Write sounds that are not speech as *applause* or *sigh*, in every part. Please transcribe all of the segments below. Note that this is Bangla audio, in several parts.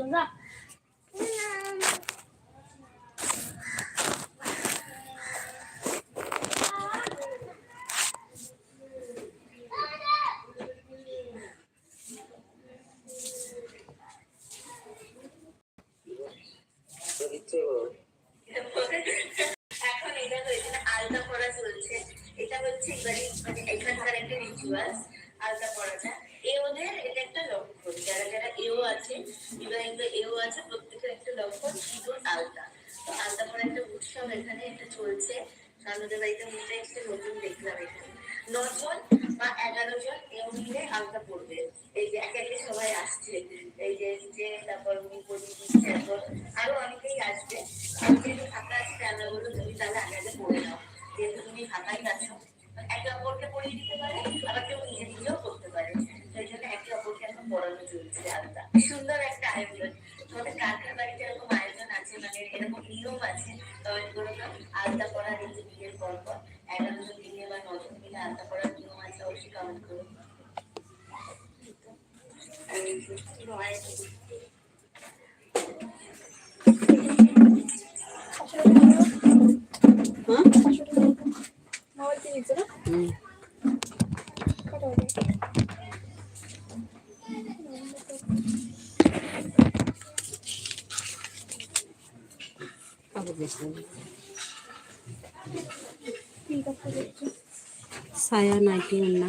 đúng rồi. ছায়া নাইটি না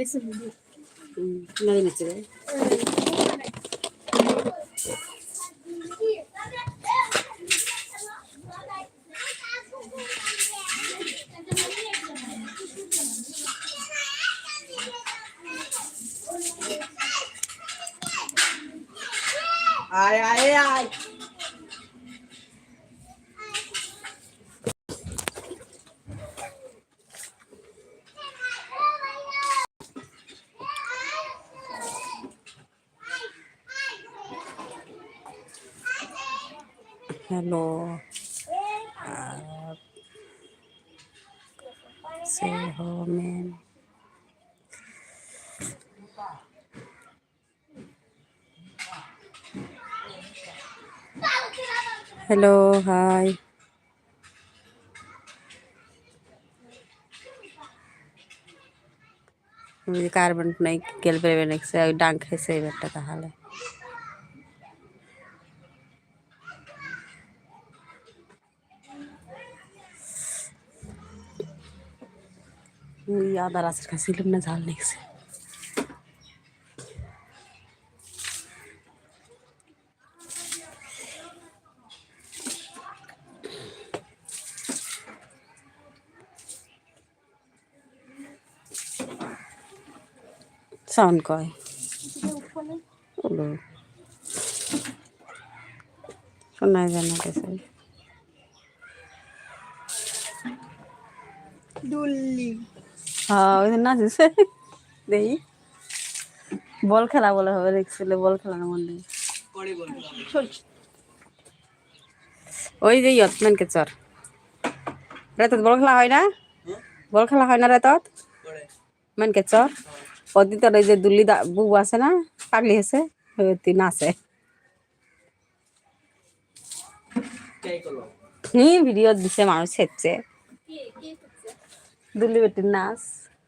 লেগেছে নারী নাচে से हो मैं हेलो हाय कार्बन नहीं केल पे है से बेटा कहा है आधा राशन का सिलम न झालने से सान का सुना जाना कैसे? दुल्ली নাচিছে দেই। বল খেলা বলে হবে দেখছিলে বল খেলানো মনে ওই যে ইয়তম্যানকে চর। রেতত বল খেলা হয় না? বল খেলা হয় না রেতত? মেনকে চর। অতি ওই যে দুলি বুবু আছে না? পাগলি আছে? তুই নাচে ভিডিও দিছে মানুষ হেঁটছে। দুলি বেটির নাচ।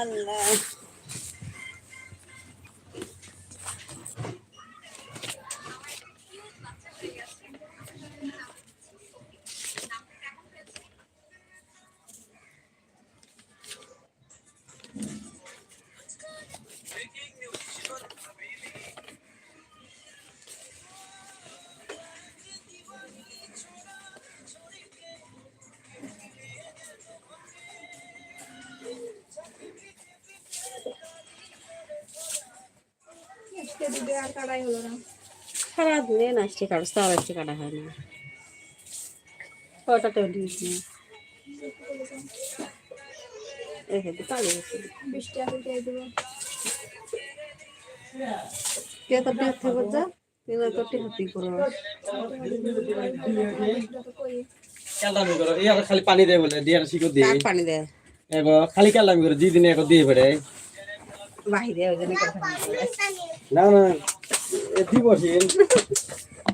আল্লাহ সারা দিনে নাচটি কাটছে তাও একটি কাটা হয় না। কটা গেছে কে তো টেক থেকে যা তুই না তো টেক হাতি করো। খালি পানি দেয় বলে দিয়ে শিখো দিয়ে। পানি দে? খালি কেলামি করে জি দিনে এগো দিয়ে বেড়ে বাহিরে ওই জন্য কথা না না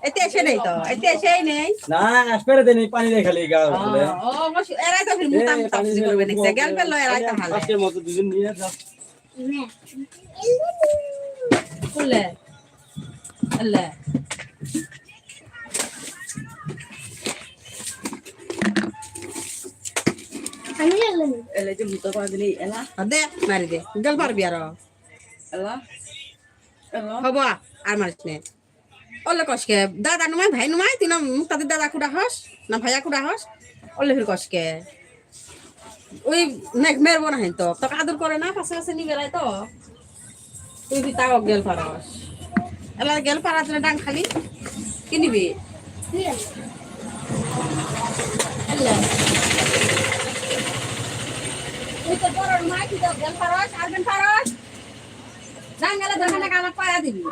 এতে এসে নেই তো এতে এসেই নেই। না আসপেরে দেনি পানি দেয় খালি গা বলে ও অবশ্য এরাই তো ফির মুতাম তাপসি করবে নেক্সট গেল পেল এরাই তো হালে। আজকের মতো দুজন নিয়ে যা ফুলে। আল্লাহ আমি এলাম এলে যে মুতো পা দিলি এলা। দে মারি দে গেল পারবি আর। এলা এলা। হব আর মারিস নে? ওলে কসকে দাদা নুমাই, ভাই নুমাই তুই না তাদের দাদা কুড়া হস না ভাইয়া কুড়া হস ওলে ফির কসকে ওই নেক মেরবো না তো, তোকে আদর করে না কাছে কাছে নিয়ে বেড়াই তো। তুই বি তাও গেল পারস এলা গেল পারাত না ডাং খালি? কি নিবি তুই তো বড় নুমাই তুই তো গেল পারস আর বেন পারস জাঙ্গালে দোকানে কামাক পায়া দিবি।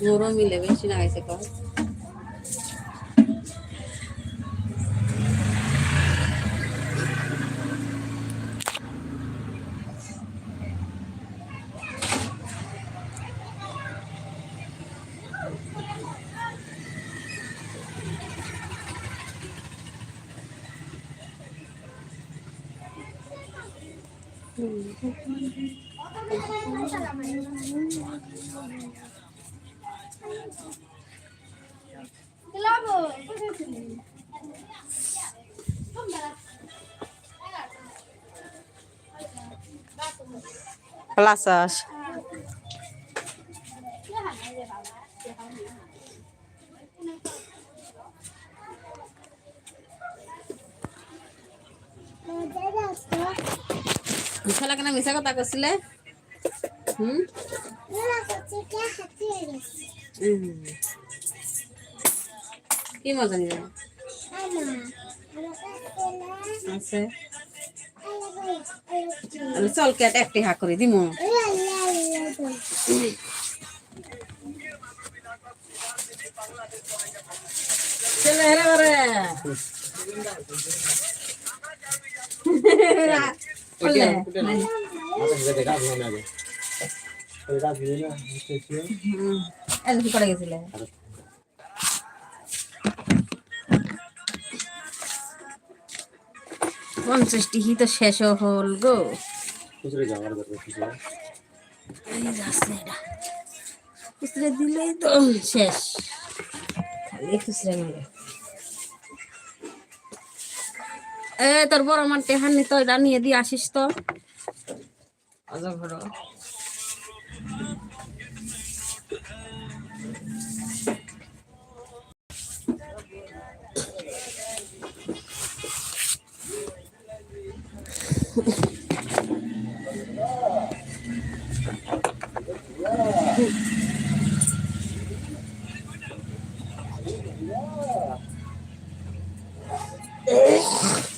মোরও মিলে বেশি না গেছে প্লাসাস মিশালা কেন মিশা কথা হুম? হুম। কি মজা নিয়ে আছে? আমি চল কেট একটি হাক করে দিমু। করে গেছিলে? পঞ্চাশটি হি তো শেষ হল গো। খুচরে যাওয়ার এই এটা। খুচরে দিলেই তো শেষ। খুচরে এ, তোর বড় আমার টেহানি তো এটা নিয়ে দিয়ে আসিস তো। অজঘর Ugh. *laughs*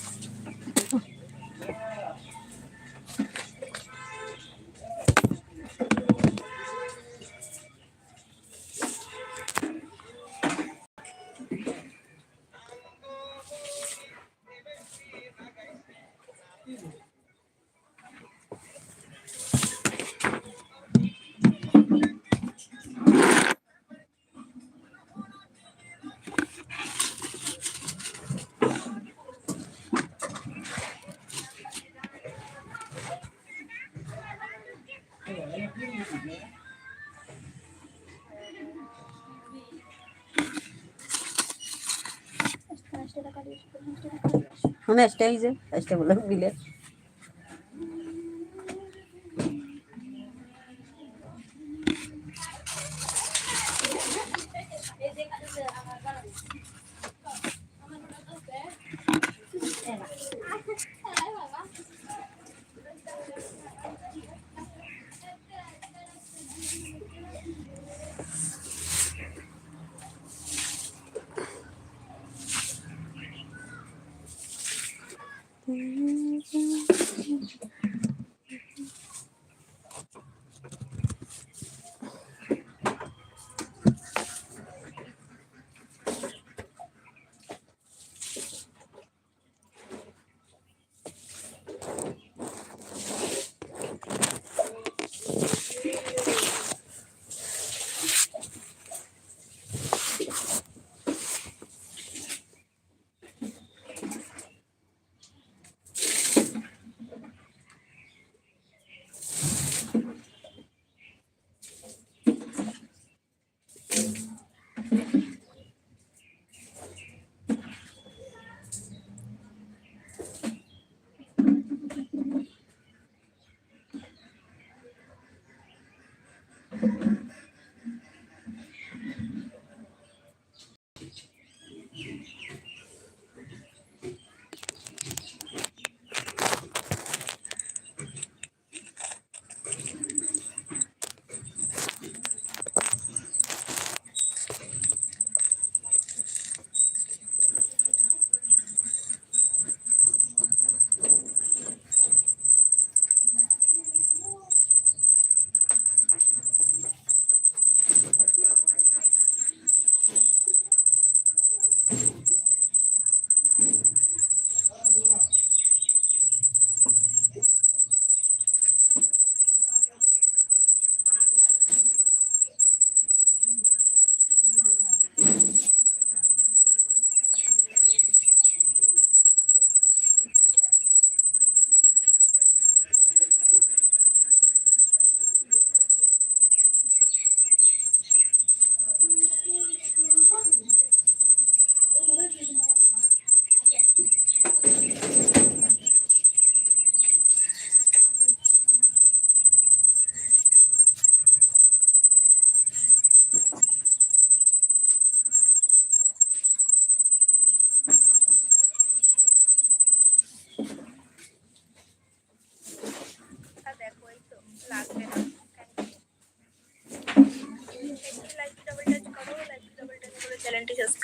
মানে এসটা হয়েছে এসটা বলে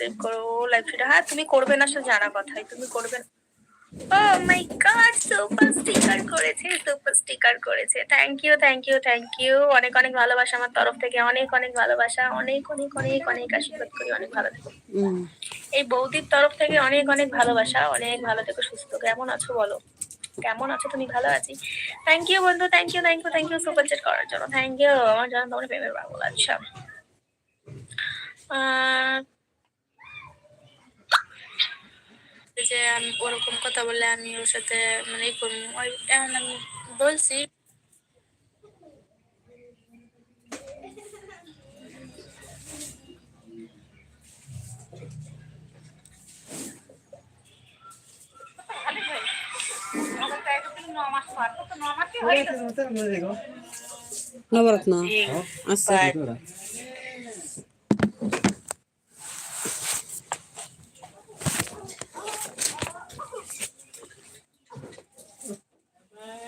সাবস্ক্রাইব করো লাইভ ফিড হ্যাঁ তুমি করবে না সে জানা কথাই তুমি করবে oh my god super sticker করেছে সুপার স্টিকার করেছে। Thank you thank you thank you অনেক অনেক ভালোবাসা আমার তরফ থেকে অনেক অনেক ভালোবাসা অনেক অনেক অনেক অনেক আশীর্বাদ করি অনেক ভালো থেকো। এই বৌদির তরফ থেকে অনেক অনেক ভালোবাসা অনেক ভালো থেকো সুস্থ কেমন আছো বলো? কেমন আছো তুমি? ভালো আছি। থ্যাংক ইউ বন্ধু thank you thank you thank you super chat করার জন্য। থ্যাংক ইউ আমার জানা তোমার প্রেমের পাগল আচ্ছা আহ, যে আমি ওরকম কথা বললে আমি ওর সাথে মানে ই করব ওই এমন আমি বলছি নবরত্ন আচ্ছা কাম করছে না বুঝছ আমি সঙ্গে যাচ্ছি না খেয়ে যায় না হ্যাঁ, ঠিক আছে বানি তো বুঝছ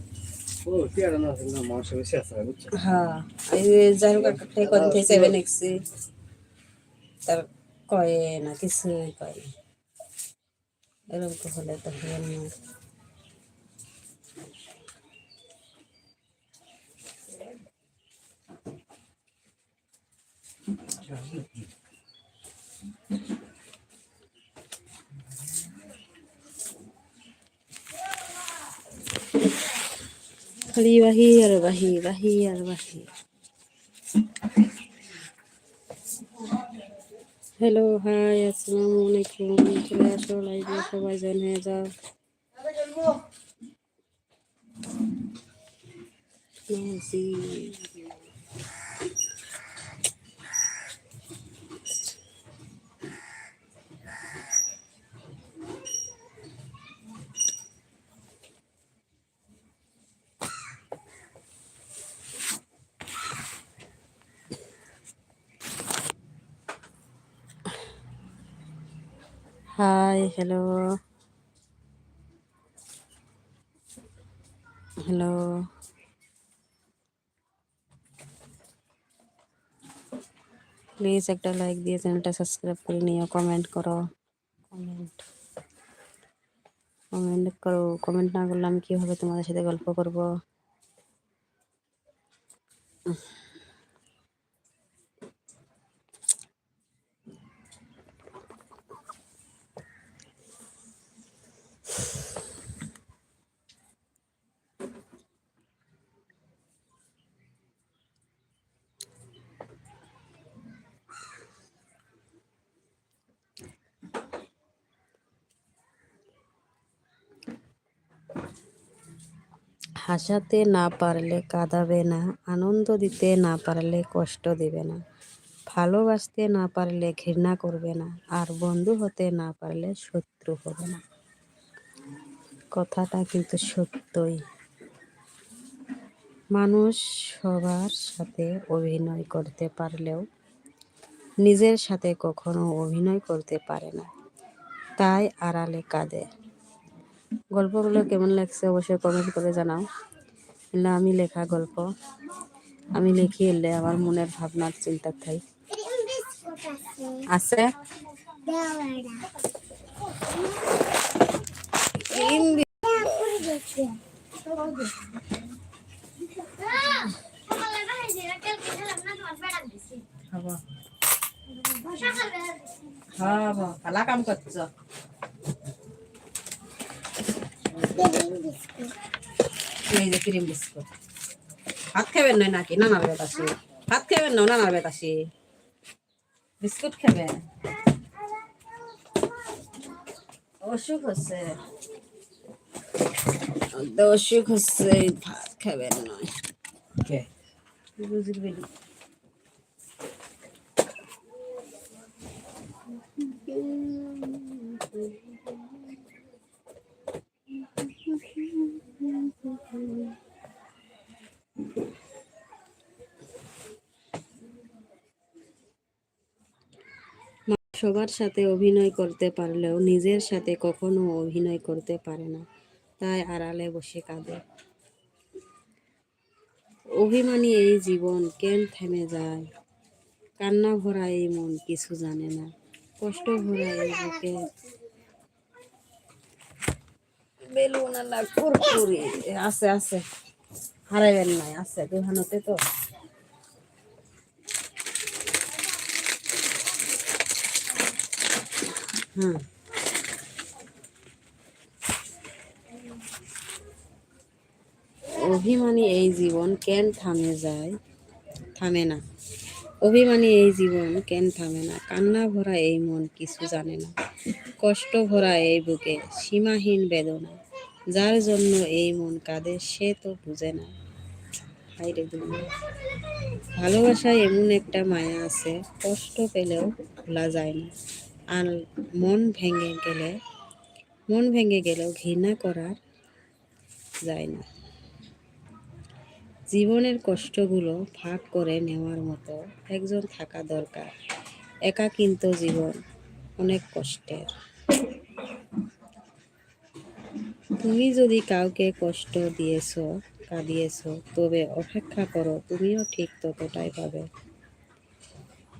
হ্যাঁ যাই হোক একটা কোন থেকে সেভেন এক্সি তার কয় না কিছুই কয়। না এরকম হলে তো হয় না। খালি বাহি আর বাহি বাহি আর বাহি। হ্যালো হাই আসসালামু আলাইকুম। চলে আসো লাইভে সবাই জয়েন হয়ে। হাই হ্যালো হ্যালো প্লিজ একটা লাইক দিয়ে চ্যানেলটা সাবস্ক্রাইব করে নিও কমেন্ট করো কমেন্ট কমেন্ট করো কমেন্ট না করলে আমি কীভাবে তোমাদের সাথে গল্প করব? হাসাতে না পারলে কাঁদাবে না, আনন্দ দিতে না পারলে কষ্ট দেবে না, ভালোবাসতে না পারলে ঘৃণা করবে না, আর বন্ধু হতে না পারলে শত্রু হবে না। কথাটা কিন্তু সত্যই। মানুষ সবার সাথে অভিনয় করতে পারলেও নিজের সাথে কখনো অভিনয় করতে পারে না, তাই আড়ালে কাঁদে। গল্পগুলো কেমন লাগছে অবশ্যই কমেন্ট করে জানাও এলে আমি লেখা গল্প আমি লিখি এলে আমার মনের ভাবনার চিন্তা থাই আছে খাব কাম করছ এই যে ক্রিম বিস্কুট। ভাত খাবেন নয় নাকি? নানার বেতাসি ভাত খাবেন না? নানার বেতাসি বিস্কুট খাবে অসুখ হচ্ছে। অসুখ হচ্ছে ভাত খাবেন নয় কে বুঝবি না। সবার সাথে অভিনয় করতে পারলেও নিজের সাথে কখনো অভিনয় করতে পারে না। তাই আড়ালে বসে কাঁদে। অভিমানী এই জীবন কেন থেমে যায়? কান্না ভরা এই মন কিছু জানে না। কষ্ট ভরা এই বুকে বেলুন আছে আছে। হারাইবেন নাই, আছে। দোকানতে তো। অভিমানী এই জীবন কেন থামে যায়? থামে না। অভিমানী এই জীবন কেন থামে না? কান্না ভরা এই মন কিছু জানে না। কষ্ট ভরা এই বুকে সীমাহীন বেদনা। যার জন্য এই মন কাঁদে, সে তো বুঝে না। হাইরে দুনিয়া। ভালোবাসায় এমন একটা মায়া আছে, কষ্ট পেলেও ভোলা যায় না। আর মন ভেঙে গেলে, মন ভেঙে গেলেও ঘৃণা করার যায় না। জীবনের কষ্টগুলো ভাগ করে নেওয়ার মতো একজন থাকা দরকার। একা কিন্তু জীবন অনেক কষ্টের। তুমি যদি কাউকে কষ্ট দিয়েছ, কাঁদিয়েছ, তবে অপেক্ষা করো, তুমিও ঠিক ততটাই পাবে।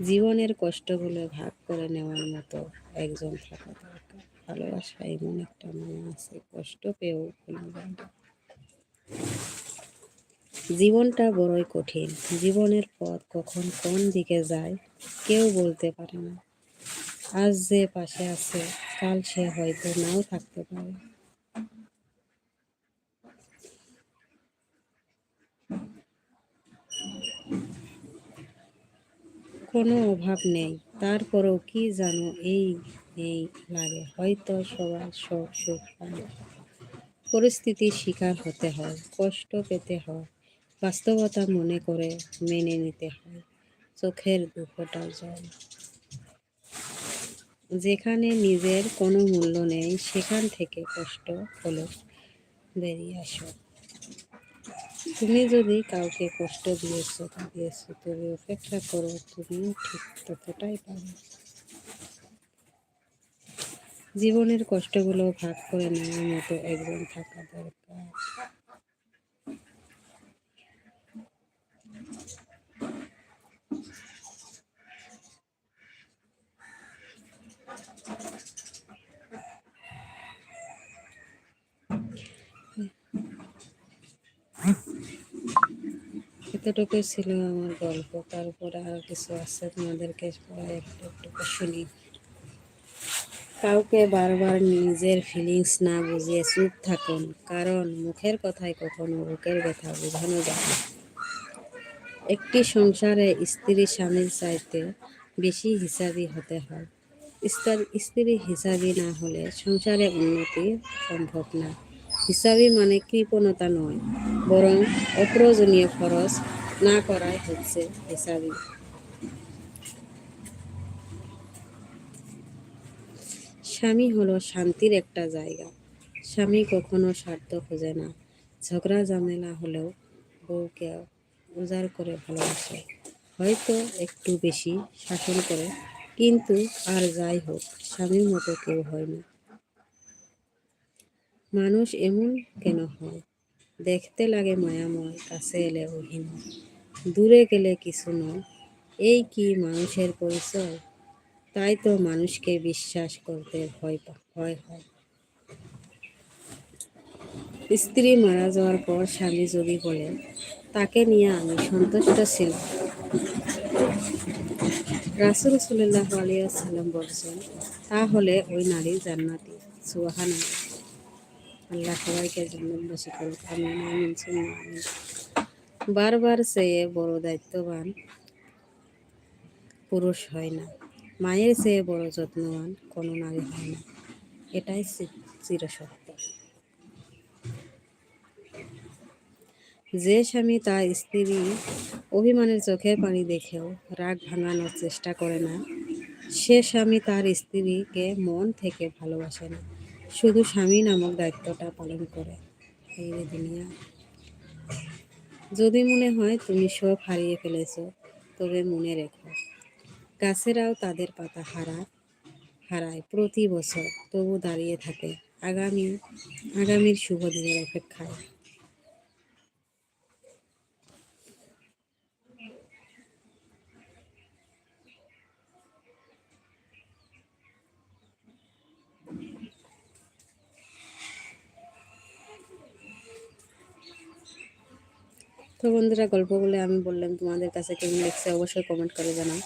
জীবনের কষ্টগুলো ভাগ করে নেওয়ার মতো একজন থাকা দরকার। ভালোবাসা এমন একটা মায়া আছে, কষ্ট পেয়েও ভোলা যায়। জীবনটা বড়ই কঠিন। জীবনের পথ কখন কোন দিকে যায় কেউ বলতে পারে না। আজ যে পাশে আছে, কাল সে হয়তো নাও থাকতে পারে। কোনো অভাব নেই। তারপরেও কি জানো, এই এই লাগে। হয়তো সবার সব সুখ পায়। পরিস্থিতির শিকার হতে হয়, কষ্ট পেতে হয়, বাস্তবতা মনে করে মেনে নিতে হয়, চোখের দুঃখটা জল। যেখানে নিজের কোনো মূল্য নেই, সেখান থেকে কষ্ট হলো বেরিয়ে আসো। তুমি যদি কাউকে কষ্ট দিয়েছ দিয়েছ তবে অপেক্ষা করো, তুমি ঠিক ততটাই পাবে জীবনের কষ্টগুলো ভাগ করে নেওয়ার মতো একজন থাকা দরকার। এতটুকু ছিল আমার গল্প। তারপরে আরও কিছু আছে তোমাদেরকে পরে একটু একটু শুনি। কাউকে বারবার নিজের ফিলিংস না বুঝিয়ে চুপ থাকুন, কারণ মুখের কথায় কখনো বুকের ব্যথা বোঝানো যায় না। একটি সংসারে স্ত্রী স্বামীর চাইতে বেশি হিসাবি হতে হয়। স্ত্রী হিসাবি না হলে সংসারে উন্নতি সম্ভব না। হিসাবি মানে কৃপণতা নয় বরং অপ্রয়োজনীয় খরচ না করাই হচ্ছে হিসাবি স্বামী হলো শান্তির একটা জায়গা। স্বামী কখনো স্বার্থ খোঁজে না। ঝগড়া ঝামেলা হলেও বউকে উজাড় করে ভালোবাসে। হয়তো একটু বেশি শাসন করে কিন্তু আর যাই হোক স্বামীর মতো কেউ হয় না। মানুষ এমন কেন হয়? দেখতে লাগে মায়াময়, কাছে এলে অহীন দূরে গেলে কিছু নয়। এই কি মানুষের পরিচয়? তাই তো মানুষকে বিশ্বাস করতে ভয় হয়। স্ত্রী মারা যাওয়ার পর স্বামী যদি বলে তাকে নিয়ে আমি সন্তুষ্ট ছিলাম। রাসুল সাল্লাহ আলিয়া সাল্লাম বলছেন, তাহলে ওই নারী জান্নাতি। সুবাহান আল্লাহ সবাইকে জান্নাতবাসী করুক আমিন আমিন সুম্মা বারবার চেয়ে বড় দায়িত্ববান। পুরুষ হয় না। মায়ের চেয়ে বড় যত্নবান কোনো নারী হয় না। এটাই চিরসত্য। যে স্বামী তার স্ত্রী অভিমানের চোখের পানি দেখেও রাগ ভাঙানোর চেষ্টা করে না, সে স্বামী তার স্ত্রীকে মন থেকে ভালোবাসে না। শুধু স্বামী নামক দায়িত্বটা পালন করে। এই দুনিয়া। যদি মনে হয় তুমি সব হারিয়ে ফেলেছ, তবে মনে রেখো, গাছেরাও তাদের পাতা হারা, হারায় প্রতি বছর, তবু দাঁড়িয়ে থাকে আগামী, আগামীর শুভ দিনের অপেক্ষায়। তো বন্ধুরা গল্পগুলো আমি বললাম তোমাদের কাছে কেমন লেগেছে অবশ্যই কমেন্ট করে জানাও।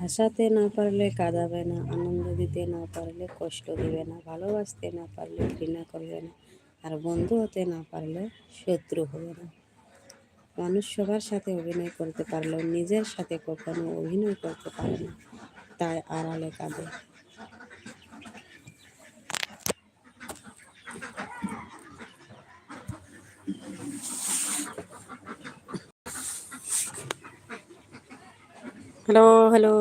হাসাতে না পারলে, কাঁদাবে না, আনন্দ দিতে না পারলে, কষ্ট দেবে না, ভালোবাসতে না পারলে, ঘৃণা করবে না, আর বন্ধু হতে না পারলে শত্রু হবে না। মানুষ সবার সাথে অভিনয় করতে পারলেও নিজের সাথে কখনো অভিনয় করতে পারে না, তাই আড়ালে কাঁদে। Hello hello